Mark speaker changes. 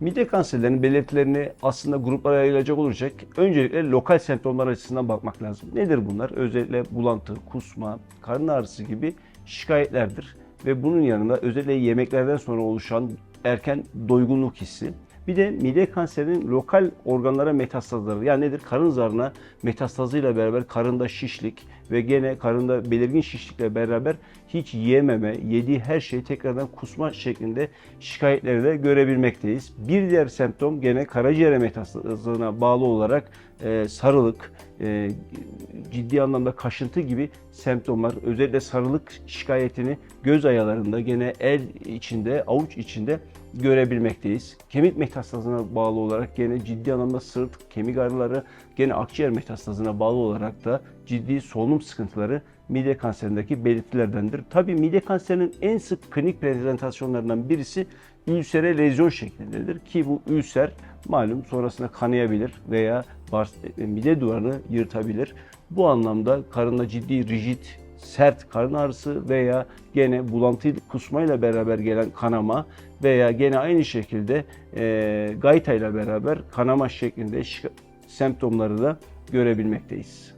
Speaker 1: Mide kanserlerinin belirtilerini aslında gruplara ayıracak olursak öncelikle lokal semptomlar açısından bakmak lazım. Nedir bunlar? Özellikle bulantı, kusma, karın ağrısı gibi şikayetlerdir. Ve bunun yanında özellikle yemeklerden sonra oluşan erken doygunluk hissi. Bir de mide kanserinin lokal organlara metastazları yani nedir? Karın zarına metastazıyla beraber karında şişlik ve gene karında belirgin şişlikle beraber hiç yiyememe, yediği her şeyi tekrardan kusma şeklinde şikayetleri de görebilmekteyiz. Bir diğer semptom gene karaciğer metastazına bağlı olarak e, sarılık, e, ciddi anlamda kaşıntı gibi semptomlar, özellikle sarılık şikayetini göz ayalarında, gene el içinde, avuç içinde görebilmekteyiz. Kemik metastazına bağlı olarak gene ciddi anlamda sırt, kemik ağrıları, gene akciğer metastazına bağlı olarak da ciddi solunum sıkıntıları mide kanserindeki belirtilerdendir. Tabii mide kanserinin en sık klinik prezentasyonlarından birisi ülsere lezyon şeklindedir ki bu ülser malum sonrasında kanayabilir veya mide duvarını yırtabilir. Bu anlamda karında ciddi rigid sert karın ağrısı veya gene bulantı kusmayla beraber gelen kanama veya gene aynı şekilde e, gayta ile beraber kanama şeklinde semptomları da görebilmekteyiz.